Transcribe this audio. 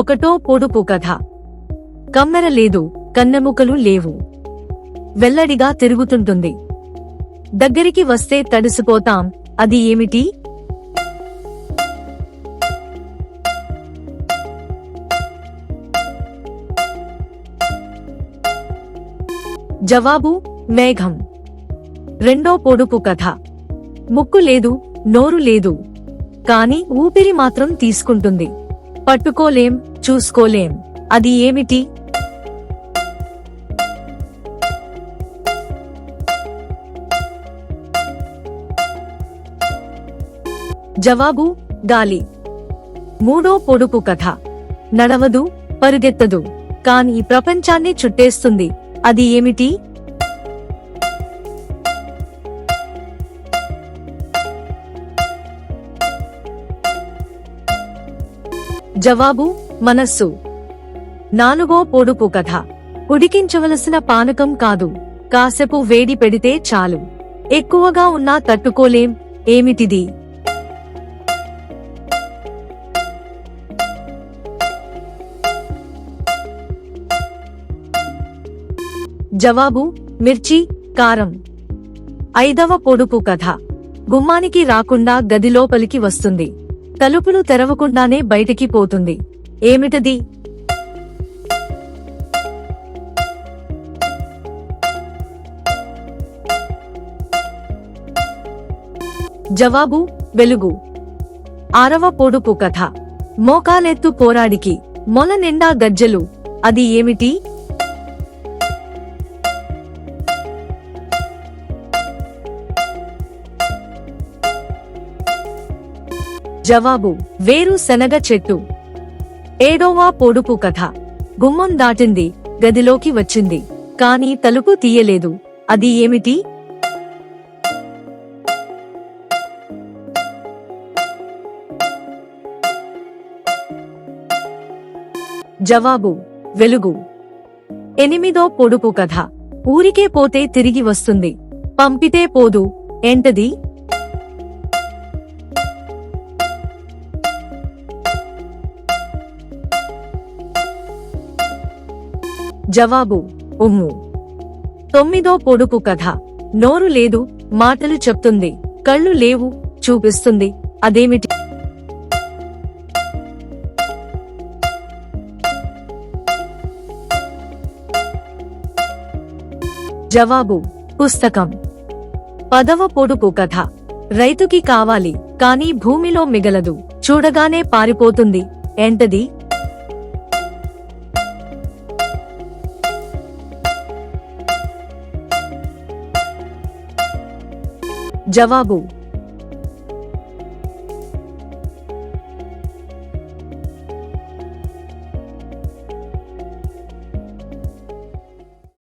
ఒకటో పొడుపు కథ. కమ్మెర లేదు కన్నెముకలు లేవు. వెల్లడిగా తిరుగుతుంటుంది. దగ్గరికి వస్తే తడిసిపోతాం అది ఏమిటి? జవాబు మేఘం. రెండో పొడుపు కథ. ముక్కు లేదు నోరు లేదు. కాని ఊపిరి మాత్రం తీసుకుంటుంది. పట్టుకోలేం చూసుకోలేం. అది ఏమిటి? జవాబు గాలి. మూడో పొడుపు కథ. నడవదు పరుగెత్తదు. కాని ఈ ప్రపంచాన్ని చుట్టేస్తుంది. అది ఏమిటి? జవాబు మనస్సు. నాలుగో పొడుపు కథ. ఉడికించవలసిన పానకం కాదు. కాసేపు వేడి పెడితే చాలు. ఎక్కువగా ఉన్నా తట్టుకోలేం. ఏమిటిది? జవాబు మిర్చి కారం. ఐదవ పొడుపు కథ. గుమ్మానికి రాకుండా గదిలోపలికి వస్తుంది. తలుపులు తెరవకుండానే బయటికి పోతుంది. ఏమిటది? జవాబు వెలుగు. ఆరవ పొడుపు కథ. మోకాలెత్తు పోరాడికి మొల నిండా గజ్జలు. అది ఏమిటి? జవాబు వేరు శనగ చెట్టు. ఏడోవా పొడుపు కథ. గుమ్మం దాటింది గదిలోకి వచ్చింది. కాని తలుపు తీయలేదు. అది ఏమిటి? జవాబు వెలుగు. ఎనిమిదో పొడుపు కథ. ఊరికే పోతే తిరిగి వస్తుంది. పంపితే పోదు. ఏంటది? జవాబు ఉమ్ము. తొమ్మిదో పొడుపు కథ. నోరు లేదు మాటలు చెప్తుంది. కళ్ళు లేవు చూపిస్తుంది. అదేమిటి? జవాబు పుస్తకం. పదవ పొడుపు కథ. రైతుకి కావాలి కాని భూమిలో మిగలదు. చూడగానే పారిపోతుంది. ఏంటది? జవాబు